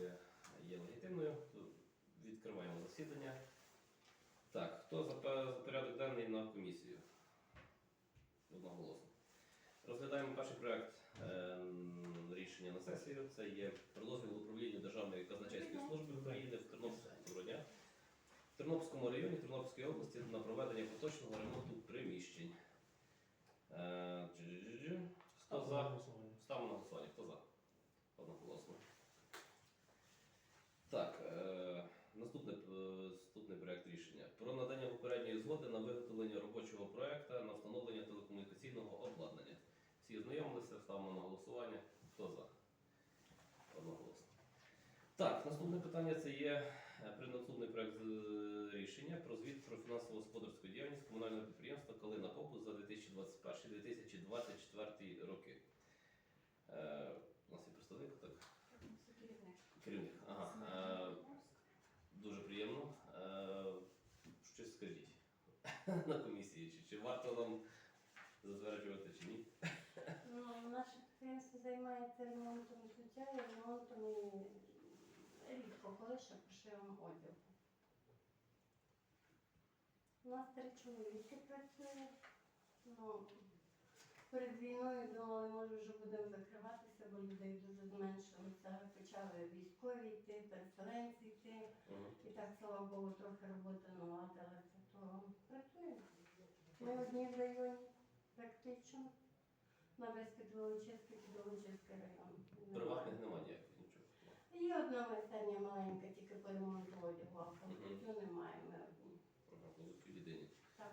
комісія є легітимною. Відкриваємо засідання. Так, хто за, порядок денний на комісію? Одноголосно. Розглядаємо перший проект ем, рішення на сесію. Це є про дозвіл управління Державної казначейської служби України в Тернопільському дня. В Тернопільському районі Тернопільської області на проведення поточного ремонту приміщень. Е. Хто за? Ставимо на голосування. Хто за? Одноголосно. Так, е, наступний, е, наступний проект рішення. Про надання попередньої згоди на виготовлення робочого проекту на встановлення телекомунікаційного обладнання. Всі ознайомилися, ставимо на голосування. Хто за? Одноголосно. Так, наступне питання це є е, при наступний проект рішення про звіт про фінансово-господарську діяльність комунального підприємства Калина Попус за 2021-2024 роки. Е, у нас є представник, так? Керівник. Е, дуже приємно. Е, щось скажіть на комісії, чи, чи варто нам затверджувати, чи ні? Ну, наше підприємство займається ремонтом взуття і ремонтом і рідко коли ще пошивом одягу. У нас три чоловіки працює. Ну, перед війною думали, може вже будемо закриватися, бо людей дуже зменшилося. Почали військові йти, переселенці йти. І так, слава Богу, трохи роботи наладилася, то працює. Ми одні в районі практично. На весь Підволочиський, Підволочиський район. Приватних немає ніяких нічого. Є одна майстерня маленька, тільки по ремонту одягу, а конкретно немає ми одні. Ага, будуть єдині. Так,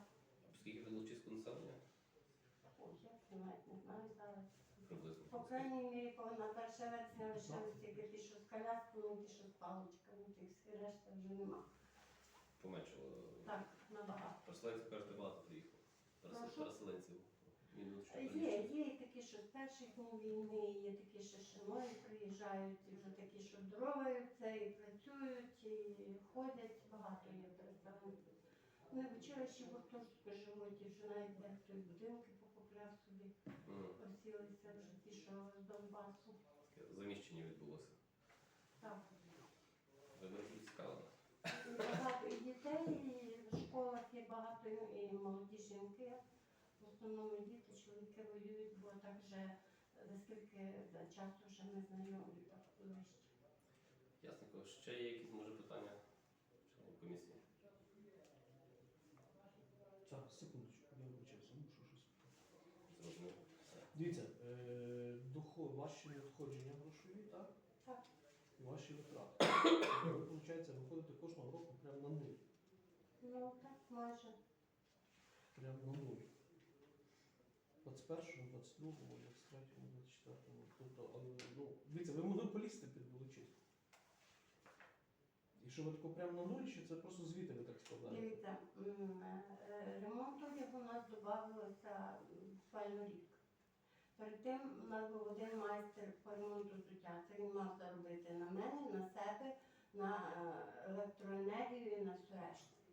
А скільки Білочиську населення? ой, я навіть не знаю зараз. Приблизно. По крайній мірі, по- на 1 вересня лишилися тільки ті, що з колясками, ті, що з паличками, тих решта вже нема. Поменшало. Так, набагато. Переселенців, Переселенців. Є, є і такі, що з перших днів війни, є такі, що нові приїжджають, і вже такі, що здороваються, і працюють, і ходять. Багато є переселенців. Вони в училищі гуртожитку живуть, і вже навіть дехто і будинки покупляв собі, Мгм. посілися вже ті, що з Донбасу. Заміщення відбулося. Так. Ви дуже цікаво. Багато і дітей, і в школах є багато і молоді жінки. В основному діти, чоловіки воюють, бо так вже за скільки за часу вже ми знайомі так ближче. Ясненько. Ще є якісь може питання членів комісії? Зараз, секундочку, я вибачаюся, мушу щось. Зрозуміло. Дивіться, е, доход, ваші надходження грошові, так? Так. І ваші витрати. Ви, виходить, виходите кожного року прямо на нуль. Ну так, майже. Прямо на нуль. 21, 22, 23, 24. Тобто, але, ну, дивіться, ви монополісти під Волочиську. І що ви тако прямо на нулі, чи це просто звіти ви так складаєте? Дивіться, м, е, ремонт одягу у нас додавалося рік. Перед тим у нас був один майстер по ремонту взуття. Це він мав заробити на мене, на себе, на е, електроенергію і на все решту.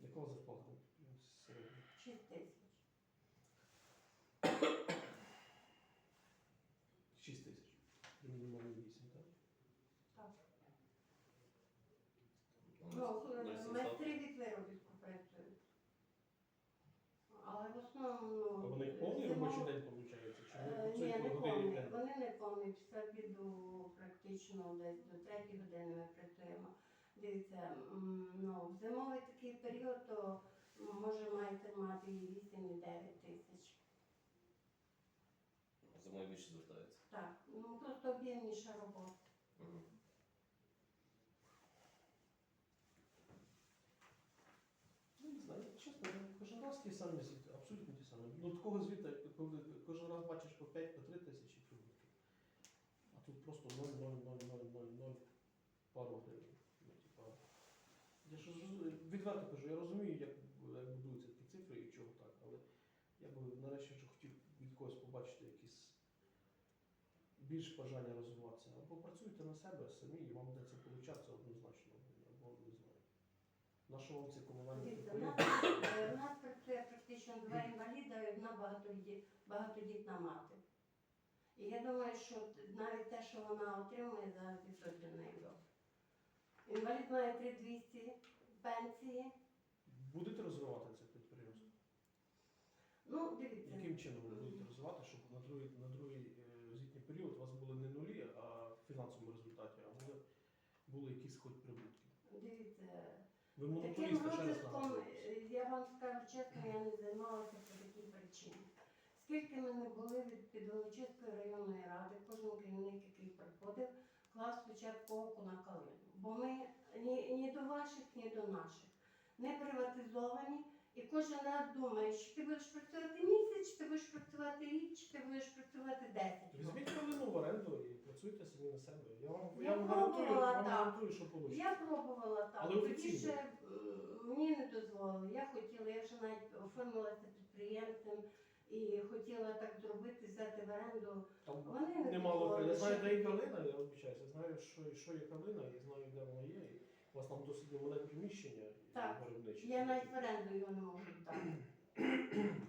Якого зарплата? Середня? 6 тисяч. 6 тисяч. При мінімальній 8, так? Так. Ну, нас е, 0700. майстри від працюють. Але в основному. А ну, вони повний робочий день виходить? Чи Е, вони Ні, не працюють годині повний. день? Вони не повні. Після обіду практично десь до третьої години ми працюємо. Дивіться, м, ну, в зимовий такий період, то може маєте мати і 8, і 9 тисяч. Зимою більше звертаються. Так, ну просто об'ємніша робота. Ну, не знаю, чесно, кожен раз ті самі звіти, абсолютно ті самі. Ну, такого звіта, коли кожен раз бачиш по 5 по 3 тисячі прибутки. А тут просто 0, 0, 0, 0, 0, 0, пару гривень. Ну, типа, я ж роз- відверто кажу, я розумію, як будуються ті цифри і чого так, але я би нарешті хотів від когось побачити якісь більш бажання розвиватися. Або працюйте на себе самі, і вам це получатися однозначно, або не знаю. На що вам ці комунальні у підприємства? нас, у нас працює практично два інваліда і одна багатоді- багатодітна мати. І я думаю, що навіть те, що вона отримує, зараз то для неї добре. Інвалід має 3200 пенсії. Будете розвивати це? Ну, дивіться. Яким чином ви будете розвивати, щоб на другий, на другий е, період у вас були не нулі, а в фінансовому результаті, а були, були якісь хоч прибутки? Дивіться, Ви таким монополісти, ще раз розвитком, нагадую. е, я вам скажу чесно, я не займалася по такій причині. Скільки ми не були від Підволочиської районної ради, кожен керівник, який приходив, клав спочатку око на калину. Бо ми ні, ні до ваших, ні до наших не приватизовані. І кожен раз думаєш, чи ти будеш працювати місяць, чи ти будеш працювати рік, чи ти будеш працювати 10 років. Візьміть хвилину в оренду і працюйте самі на себе. Я вам, Я я вам гарантую, вам гарантую, що вийде. Я пробувала так. Але Тоді ще мені не дозволили. Я хотіла, я вже навіть оформилася підприємцем і хотіла так зробити, взяти в оренду. Там Вони не немало. Я знаю, де тоді. калина, я вибачаюся. Я знаю, що, що є калина, і знаю, де вона є. Там досить немале приміщення Так. виробниче. Я навіть в оренду його не можу дати.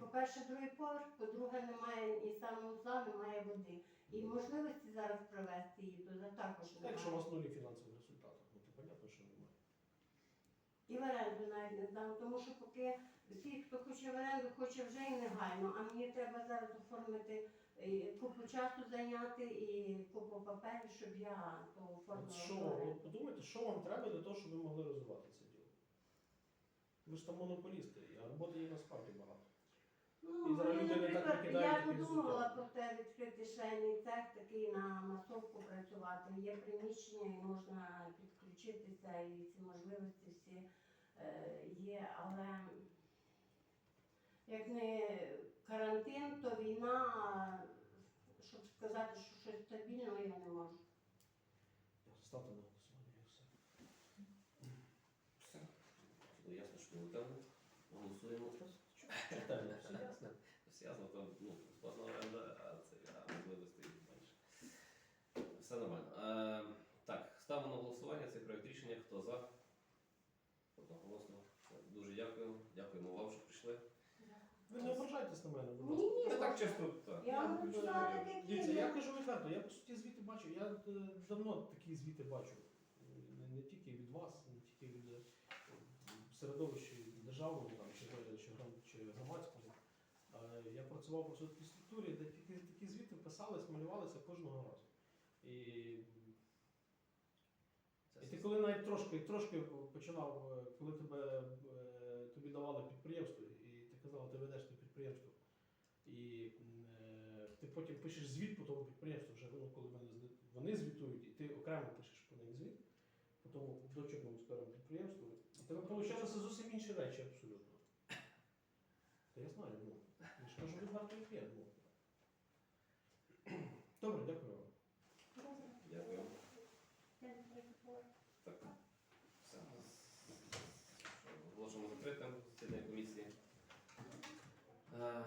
По-перше, другий поверх, по-друге, немає і санузла, немає води. І можливості зараз привезти її туди також Так, Якщо у немає. вас нулі фінансових результатів, ну то понятно, що немає. І в оренду навіть не здам, тому що поки всі, хто хоче в оренду, хоче вже і негайно, а мені треба зараз оформити е, купу часу зайняти і купу паперів, щоб я то От що, от подумайте, що вам треба для того, щоб ви могли розвивати це діло? Ви ж там монополісти, а роботи є насправді багато. Ну, І зараз мені, люди не так наприклад, викидають, я подумала про те відкрити швейний цех такий на масовку працювати. Є приміщення і можна підключитися, і ці можливості всі е, є. Але як не карантин, то війна, сказати, що щось стабільного я не можу. Ставте на голосування і все. Все. Ну, ясно, що ми там голосуємо. Читання, все ясно. Все ясно, там ну, складна оренда, а це а можливостей менше. Все нормально. Е, так, ставимо на голосування цей проект рішення. Хто за? Одноголосно. Дуже дякую. Дякуємо вам, що прийшли. Ви не ображайтесь на мене, будь ласка. Так чесно. Так. Я вам Дивіться, я кажу відверто, я по суті звіти бачу, я е, давно такі звіти бачу. Не, не тільки від вас, не тільки від е, середовища державного там, чи, чи, чи громадського. Е, Я працював по судовій структурі, де такі, такі звіти писались, малювалися кожного разу. І, і ти коли навіть трошки, трошки починав, е, коли тебе, е, тобі давали підприємство, і ти казав, ти ведеш те підприємство, і е, ти потім пишеш звіт по тому підприємству, вже ну, коли вони, вони звітують, і ти окремо пишеш по ним звіт, по тому дочірньому старому підприємству, і тебе получалися зовсім інші речі абсолютно. Та я знаю, ну. Я ж кажу відверто, як є. Ну. Добре, дякую вам. Дякую. Так. Все. Оголошуємо закритим засідання комісії. Е,